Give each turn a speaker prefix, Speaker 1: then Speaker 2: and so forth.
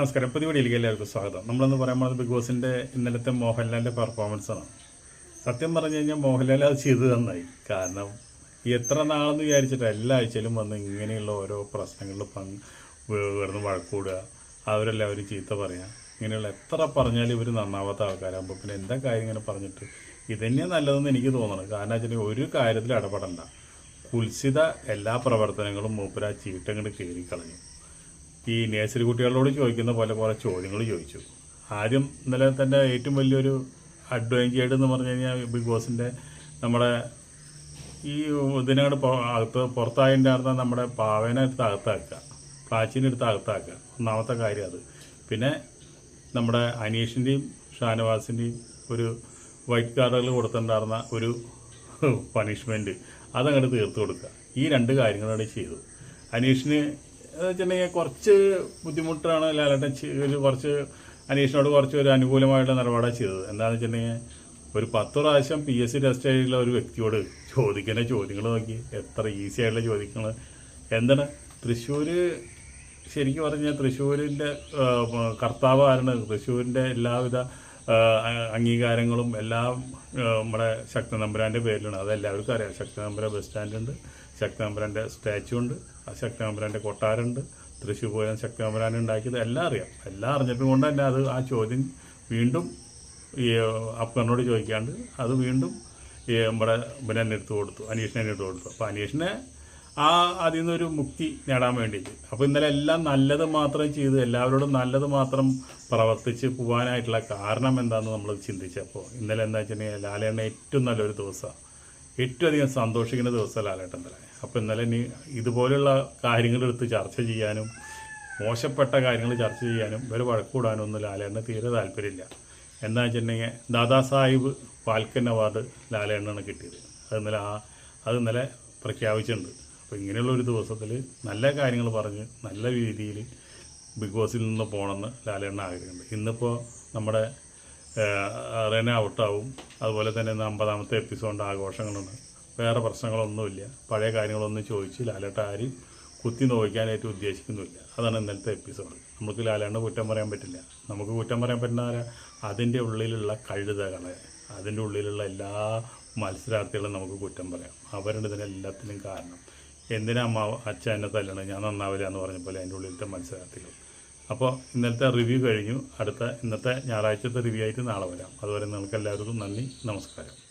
Speaker 1: നമസ്കാരം. പുതിയ വീഡിയോയിലേക്ക് എല്ലാവർക്കും സ്വാഗതം. നമ്മളെന്ന് പറയാൻ പോകുന്നത് ബിഗ് ബോസിന്റെ ഇന്നലത്തെ മോഹൻലാലിന്റെ പെർഫോമൻസ് ആണ്. സത്യം പറഞ്ഞു കഴിഞ്ഞാൽ മോഹൻലാൽ അത് ചെയ്തു തന്നായി. കാരണം എത്ര നാളെന്ന് വിചാരിച്ചിട്ട് എല്ലാ ആഴ്ചയിലും വന്ന് ഇങ്ങനെയുള്ള ഓരോ പ്രശ്നങ്ങളിൽ പങ്ക് കിടന്ന് വഴക്കൂടുക അവരെല്ലാവരും ചീത്ത പറയുക ഇങ്ങനെയുള്ള എത്ര പറഞ്ഞാലും ഇവർ നന്നാവാത്ത ആൾക്കാരാകുമ്പോൾ പിന്നെ എന്താ കാര്യം ഇങ്ങനെ പറഞ്ഞിട്ട്? ഇതന്നെയാണ് നല്ലതെന്ന് എനിക്ക് തോന്നണം. കാരണം വെച്ചിട്ടുണ്ടെങ്കിൽ ഒരു കാര്യത്തിൽ ഇടപെടണ്ട. കുൽസിത എല്ലാ പ്രവർത്തനങ്ങളും മൂപ്പര ചീട്ടങ്ങോട്ട് കയറി കളഞ്ഞു ഈ നേഴ്സറി കുട്ടികളോട് ചോദിക്കുന്ന പോലെ പോലെ ചോദ്യങ്ങൾ ചോദിച്ചു. ആദ്യം ഇന്നലെ തന്നെ ഏറ്റവും വലിയൊരു അഡ്വാന്റേജ് എന്ന് പറഞ്ഞു കഴിഞ്ഞാൽ ബിഗ് ബോസിന്റെ നമ്മുടെ ഈ ഇതിനോട് അകത്ത് പുറത്തായതിന്റെ അർത്ഥം നമ്മുടെ പാവേനെ എടുത്ത് അകത്താക്കുക. പ്രാച്ചീനെ എടുത്ത് അകത്താക്കുക. ഒന്നാമത്തെ കാര്യം അത്. പിന്നെ നമ്മുടെ അനീഷിന്റെയും ഷാനവാസിന്റെയും ഒരു വൈറ്റ് കാർഡുകൾ കൊടുത്തിട്ടുണ്ടായിരുന്ന ഒരു പണിഷ്മെന്റ് അതങ്ങോട്ട് തീർത്ത് കൊടുക്കുക. ഈ രണ്ട് കാര്യങ്ങളാണ് ചെയ്തു അനീഷിന് വെച്ചിട്ടുണ്ടെങ്കിൽ കുറച്ച് ബുദ്ധിമുട്ടാണ് ലാലേട്ടൻ ഒരു കുറച്ച് അനീഷിനോട് കുറച്ച് ഒരു അനുകൂലമായിട്ടുള്ള നിലപാടാണ് ചെയ്തത്. എന്താണെന്ന് വെച്ചിട്ടുണ്ടെങ്കിൽ ഒരു പത്ത് പ്രാവശ്യം പി എസ് സി ടെസ്റ്റ് ആയിട്ടുള്ള ഒരു വ്യക്തിയോട് ചോദിക്കുന്ന ചോദ്യങ്ങൾ നോക്കി. എത്ര ഈസി ആയിട്ടുള്ള ചോദ്യങ്ങൾ. എന്താണ്? തൃശ്ശൂർ ശരിക്കും പറഞ്ഞാൽ തൃശ്ശൂരിന്റെ കർത്താവ് ആരാണ്? തൃശ്ശൂരിന്റെ എല്ലാവിധ അംഗീകാരങ്ങളും എല്ലാം നമ്മുടെ ശക്തി നമ്പുരാന്റെ പേരിലാണ്. അതെല്ലാവർക്കും അറിയാം. ശക്തി നമ്പുരാൻ ബസ് സ്റ്റാൻഡുണ്ട്. ശക്തി നമ്പുരാന്റെ സ്റ്റാച്ചു ഉണ്ട്. ആ ശക്തി നമ്പുരാന്റെ കൊട്ടാരമുണ്ട്. തൃശ്ശൂർ പോയാൽ ശക്തി നമ്പുരാൻ ഉണ്ടാക്കിയത് എല്ലാം അറിയാം. എല്ലാം അറിഞ്ഞപ്പോൾ കൊണ്ട് തന്നെ അത് ആ ചോദ്യം വീണ്ടും ഈ അപ്പനോട് ചോദിക്കാണ്ട് അത് വീണ്ടും ഈ നമ്മുടെ പിന്നെ എടുത്തു കൊടുത്തു. അനീഷിനെ എടുത്തു കൊടുത്തു. അപ്പോൾ അനീഷിനെ ആ അതിൽ നിന്നൊരു മുക്തി നേടാൻ വേണ്ടിയിട്ട്. അപ്പോൾ ഇന്നലെ എല്ലാം നല്ലത് മാത്രം ചെയ്ത് എല്ലാവരോടും നല്ലത് മാത്രം പ്രവർത്തിച്ച് പോകാനായിട്ടുള്ള കാരണം എന്താണെന്ന് നമ്മൾ ചിന്തിച്ചപ്പോൾ ഇന്നലെ എന്താ വെച്ചിട്ടുണ്ടെങ്കിൽ ലാലേട്ടൻ ഏറ്റവും നല്ലൊരു ദിവസമാണ് ഏറ്റവും അധികം സന്തോഷിക്കുന്ന ദിവസം ലാലേട്ടൻ തന്നെ അപ്പോൾ ഇന്നലെ ഇനി ഇതുപോലുള്ള കാര്യങ്ങളെടുത്ത് ചർച്ച ചെയ്യാനും മോശപ്പെട്ട കാര്യങ്ങൾ ചർച്ച ചെയ്യാനും ഒരു വഴക്കൂടാനും ഒന്നും ലാലേട്ടന് തീരെ താല്പര്യമില്ല. എന്താ വെച്ചിട്ടുണ്ടെങ്കിൽ ദാദാ സാഹിബ് ഫാൽക്കൻ അവാർഡ് ലാലേട്ടനാണ് കിട്ടിയത്. അത് ഇന്നലെ ആ അത് ഇന്നലെ പ്രഖ്യാപിച്ചിട്ടുണ്ട്. അപ്പോൾ ഇങ്ങനെയുള്ള ഒരു ദിവസത്തിൽ നല്ല കാര്യങ്ങൾ പറഞ്ഞ് നല്ല രീതിയിൽ ബിഗ് ബോസിൽ നിന്ന് പോകണമെന്ന് ലാലേണ്ണ ആഗ്രഹമുണ്ട്. ഇന്നിപ്പോൾ നമ്മുടെ റെന ഔട്ടാവും. അതുപോലെ തന്നെ ഇന്ന് അമ്പതാമത്തെ എപ്പിസോഡിന്റെ ആഘോഷങ്ങളുണ്ട്. വേറെ പ്രശ്നങ്ങളൊന്നുമില്ല. പഴയ കാര്യങ്ങളൊന്നും ചോദിച്ച് ലാലേട്ട ആരും കുത്തി നോക്കാനായിട്ട് ഉദ്ദേശിക്കുന്നില്ല അതാണ് ഇന്നലത്തെ എപ്പിസോഡ്. നമുക്ക് ലാലേണ്ണ കുറ്റം പറയാൻ പറ്റില്ല. നമുക്ക് കുറ്റം പറയാൻ പറ്റുന്ന ആരാ? അതിന്റെ ഉള്ളിലുള്ള കഴുതകളെ. അതിന്റെ ഉള്ളിലുള്ള എല്ലാ മത്സരാർത്ഥികളും നമുക്ക് കുറ്റം പറയാം. അവരുടെ ഇതിനെല്ലാത്തിനും കാരണം. എന്തിനാ അമ്മ അച്ഛൻ എന്നെ തല്ലണം? ഞാൻ നന്നാവില്ല എന്ന് പറഞ്ഞ പോലെ അതിന്റെ ഉള്ളിലത്തെ മത്സരാർത്ഥികൾ അപ്പോൾ ഇന്നലത്തെ റിവ്യൂ കഴിഞ്ഞു. അടുത്ത ഇന്നത്തെ ഞായറാഴ്ചത്തെ റിവ്യൂ ആയിട്ട് നാളെ വരാം. അതുവരെ നിങ്ങൾക്ക് എല്ലാവർക്കും നന്ദി നമസ്കാരം.